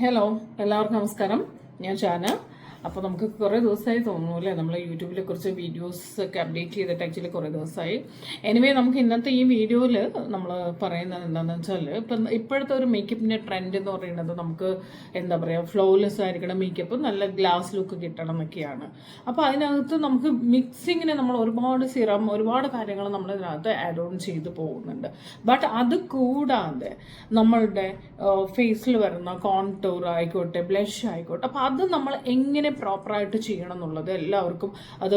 Hello എല്ലാവർക്കും നമസ്കാരം. ഞാൻ ഷാന. അപ്പോൾ നമുക്ക് കുറേ ദിവസമായി തോന്നുന്നു അല്ലേ നമ്മൾ യൂട്യൂബിലെ കുറച്ച് വീഡിയോസ് ഒക്കെ അപ്ഡേറ്റ് ചെയ്തിട്ട് ആക്ച്വലി കുറേ ദിവസമായി. എനിവേ നമുക്ക് ഇന്നത്തെ ഈ വീഡിയോയിൽ നമ്മൾ പറയുന്നത് എന്താണെന്ന് വെച്ചാൽ ഇപ്പം ഇപ്പോഴത്തെ ഒരു മേക്കപ്പിന്റെ ട്രെൻഡ് എന്ന് പറയുന്നത് നമുക്ക് എന്താ പറയുക ഫ്ലോലെസ് ആയിരിക്കണം മേക്കപ്പ് നല്ല ഗ്ലാസ് ലുക്ക് കിട്ടണം എന്നൊക്കെയാണ്. അപ്പോൾ അതിനകത്ത് നമുക്ക് മിക്സിങ്ങിന് നമ്മൾ ഒരുപാട് സിറം ഒരുപാട് കാര്യങ്ങൾ നമ്മൾ ഇതിനകത്ത് ആഡ് ഓൺ ചെയ്ത് പോകുന്നുണ്ട്. ബട്ട് അത് കൂടാതെ നമ്മളുടെ ഫേസിൽ വരുന്ന കോൺടൂർ ആയിക്കോട്ടെ ബ്ലഷ് ആയിക്കോട്ടെ അപ്പോൾ അത് നമ്മൾ എങ്ങനെ പ്രോപ്പറായിട്ട് ചെയ്യണം എന്നുള്ളത് എല്ലാവർക്കും അത്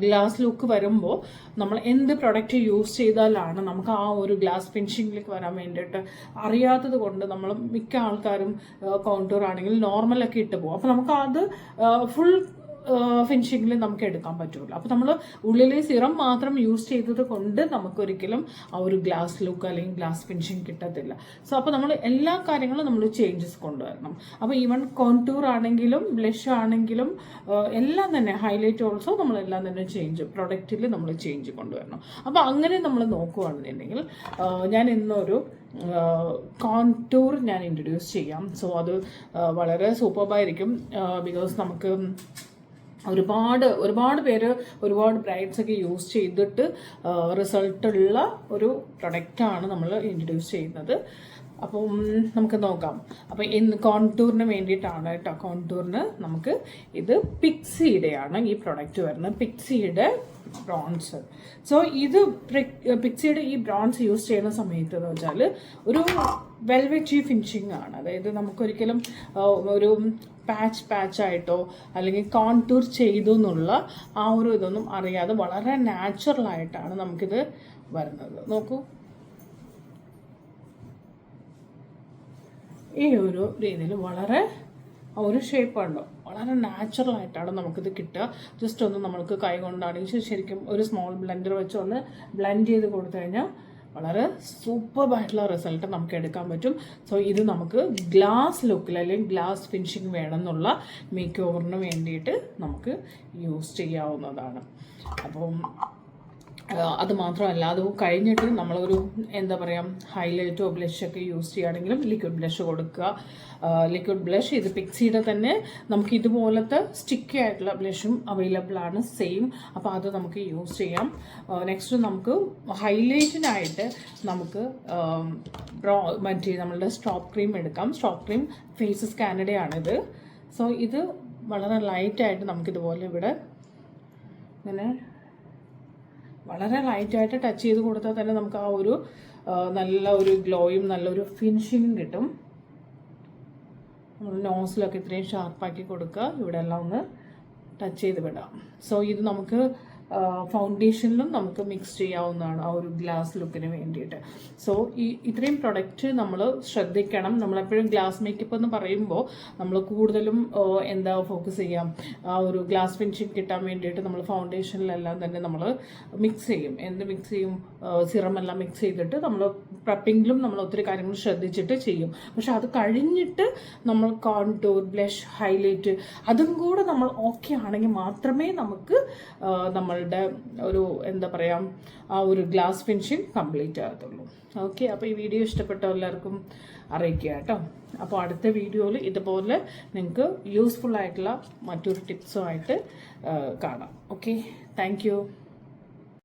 ഗ്ലാസ് ലുക്ക് വരുമ്പോൾ നമ്മൾ എന്ത് പ്രൊഡക്റ്റ് യൂസ് ചെയ്താലാണ് നമുക്ക് ആ ഒരു ഗ്ലാസ് ഫിനിഷിങ്ങിലേക്ക് വരാൻ വേണ്ടിയിട്ട് അറിയാത്തത് കൊണ്ട് നമ്മൾ മിക്ക ആൾക്കാരും കോണ്ടൂർ ആണെങ്കിൽ നോർമലൊക്കെ ഇട്ട് പോകും അപ്പോൾ നമുക്ക് അത് ഫുൾ ഫിനിഷിങ്ങിൽ നമുക്ക് എടുക്കാൻ പറ്റുള്ളൂ. അപ്പോൾ നമ്മൾ ഉള്ളിലെ സിറം മാത്രം യൂസ് ചെയ്തത് കൊണ്ട് നമുക്കൊരിക്കലും ആ ഒരു ഗ്ലാസ് ലുക്ക് അല്ലെങ്കിൽ ഗ്ലാസ് ഫിനിഷിങ് കിട്ടത്തില്ല. സോ അപ്പോൾ നമ്മൾ എല്ലാ കാര്യങ്ങളും നമ്മൾ ചേഞ്ചസ് കൊണ്ടുവരണം. അപ്പോൾ ഈവൻ കോൺടൂർ ആണെങ്കിലും ബ്ലഷ് ആണെങ്കിലും എല്ലാം തന്നെ ഹൈലൈറ്റ് ഓൾസോ നമ്മൾ എല്ലാം തന്നെ ചേഞ്ച് പ്രൊഡക്റ്റിൽ നമ്മൾ ചേഞ്ച് കൊണ്ടുവരണം. അപ്പോൾ അങ്ങനെ നമ്മൾ നോക്കുകയാണെന്നുണ്ടെങ്കിൽ ഞാൻ ഇന്നൊരു കോൺടൂർ ഞാൻ ഇൻട്രൊഡ്യൂസ് ചെയ്യാം. സോ അത് വളരെ സൂപ്പർബായിരിക്കും ബിക്കോസ് നമുക്ക് ഒരുപാട് ഒരുപാട് പേര് ഒരുപാട് ബ്രൈഡ്സ് ഒക്കെ യൂസ് ചെയ്തിട്ട് റിസൾട്ടുള്ള ഒരു പ്രൊഡക്റ്റാണ് നമ്മൾ ഇൻട്രൊഡ്യൂസ് ചെയ്യുന്നത്. അപ്പം നമുക്ക് നോക്കാം. അപ്പം ഇന്ന് കോൺടൂറിന് വേണ്ടിയിട്ടാണ് കേട്ടോ. കോൺടൂറിന് നമുക്ക് ഇത് പിക്സിയുടെയാണ് ഈ പ്രൊഡക്റ്റ് വരുന്നത്. പിക്സിയുടെ ബ്രോൺസ് സോ ഇത് പിക്സിയുടെ ഈ ബ്രോൺസ് യൂസ് ചെയ്യുന്ന സമയത്ത് എന്ന് വെച്ചാൽ ഒരു വെൽവെറ്റി ഫിനിഷിംഗ് ആണ്. അതായത് നമുക്കൊരിക്കലും ഒരു പാച്ച് പാച്ച് ആയിട്ടോ അല്ലെങ്കിൽ കോൺടൂർ ചെയ്തു എന്നുള്ള ആ ഒരു ഇതൊന്നും അറിയാതെ വളരെ നാച്ചുറൽ ആയിട്ടാണ് നമുക്കിത് വരുന്നത്. നോക്കൂ. ഈ ഒരു രീതിയിൽ വളരെ ഒരു ഷേപ്പ് ഉണ്ടോ? വളരെ നാച്ചുറൽ ആയിട്ടാണ് നമുക്കിത് കിട്ടുക. ജസ്റ്റ് ഒന്ന് നമ്മൾക്ക് കൈ കൊണ്ടാണെങ്കിൽ ശരിക്കും ഒരു സ്മോൾ ബ്ലെൻഡർ വെച്ച് ഒന്ന് ബ്ലെൻഡ് ചെയ്ത് കൊടുത്തു കഴിഞ്ഞാൽ വളരെ സൂപ്പർബായിട്ടുള്ള റിസൾട്ട് നമുക്ക് എടുക്കാൻ പറ്റും. സോ ഇത് നമുക്ക് ഗ്ലാസ് ലുക്കിൽ അല്ലെങ്കിൽ ഗ്ലാസ് ഫിനിഷിങ് വേണമെന്നുള്ള മേക്ക് ഓവറിന് വേണ്ടിയിട്ട് നമുക്ക് യൂസ് ചെയ്യാവുന്നതാണ്. അപ്പം അത് മാത്രമല്ല അത് കഴിഞ്ഞിട്ട് നമ്മളൊരു എന്താ പറയുക ഹൈലൈറ്റോ ബ്ലഷൊക്കെ യൂസ് ചെയ്യുകയാണെങ്കിലും ലിക്വിഡ് ബ്ലഷ് കൊടുക്കുക. ലിക്വിഡ് ബ്ലഷ് ഇത് പിക്സിയുടെ തന്നെ നമുക്ക് ഇതുപോലത്തെ സ്റ്റിക്കി ആയിട്ടുള്ള ബ്ലഷും അവൈലബിൾ ആണ് സെയിം അപ്പോൾ അത് നമുക്ക് യൂസ് ചെയ്യാം. നെക്സ്റ്റ് നമുക്ക് ഹൈലൈറ്റിനായിട്ട് നമുക്ക് മറ്റേ നമ്മളുടെ സ്റ്റോപ്പ് ക്രീം എടുക്കാം. സ്റ്റോപ്പ് ക്രീം ഫേസ് ഫേസസ് കാനഡയാണിത് സോ ഇത് വളരെ ലൈറ്റായിട്ട് നമുക്കിതുപോലെ ഇവിടെ ഇങ്ങനെ വളരെ ലൈറ്റായിട്ട് ടച്ച് ചെയ്ത് കൊടുത്താൽ തന്നെ നമുക്ക് ആ ഒരു നല്ല ഒരു ഗ്ലോയും നല്ലൊരു ഫിനിഷിങ്ങും കിട്ടും. നമ്മൾ നോസിലൊക്കെ ഇത്രയും ഷാർപ്പാക്കി കൊടുക്കുക. ഇവിടെ എല്ലാം ഒന്ന് ടച്ച് ചെയ്ത് വിടാം. സോ ഇത് നമുക്ക് ഫൗണ്ടേഷനിലും നമുക്ക് മിക്സ് ചെയ്യാവുന്നതാണ് ആ ഒരു ഗ്ലാസ് ലുക്കിന് വേണ്ടിയിട്ട്. സോ ഈ ഇത്രയും പ്രൊഡക്റ്റ് നമ്മൾ ശ്രദ്ധിക്കണം. നമ്മളെപ്പോഴും ഗ്ലാസ് മേക്കപ്പ് എന്ന് പറയുമ്പോൾ നമ്മൾ കൂടുതലും എന്താ ഫോക്കസ് ചെയ്യാം. ആ ഒരു ഗ്ലാസ് ഫിനിഷിങ് കിട്ടാൻ വേണ്ടിയിട്ട് നമ്മൾ ഫൗണ്ടേഷനിലെല്ലാം തന്നെ നമ്മൾ മിക്സ് ചെയ്യും. എന്ത് മിക്സ് ചെയ്യും? സിറം എല്ലാം മിക്സ് ചെയ്തിട്ട് നമ്മൾ പ്രപ്പിങ്ങിലും നമ്മൾ ഒത്തിരി കാര്യങ്ങൾ ശ്രദ്ധിച്ചിട്ട് ചെയ്യും. പക്ഷെ അത് കഴിഞ്ഞിട്ട് നമ്മൾ കോൺടൂർ ബ്ലഷ് ഹൈലൈറ്റ് അതും കൂടെ നമ്മൾ ഓക്കെ ആണെങ്കിൽ മാത്രമേ നമുക്ക് ആ, നമ്മളുടെ ഒരു എന്താ പറയുക ആ ഒരു ഗ്ലാസ് ഫിനിഷിങ് കംപ്ലീറ്റ് ആകത്തുള്ളൂ. ഓക്കെ അപ്പോൾ ഈ വീഡിയോ ഇഷ്ടപ്പെട്ട എല്ലാവർക്കും അറിയിക്കുക കേട്ടോ. അപ്പോൾ അടുത്ത വീഡിയോയിൽ ഇതുപോലെ നിങ്ങൾക്ക് യൂസ്ഫുൾ ആയിട്ടുള്ള മറ്റൊരു ടിപ്സുമായിട്ട് കാണാം. Okay thank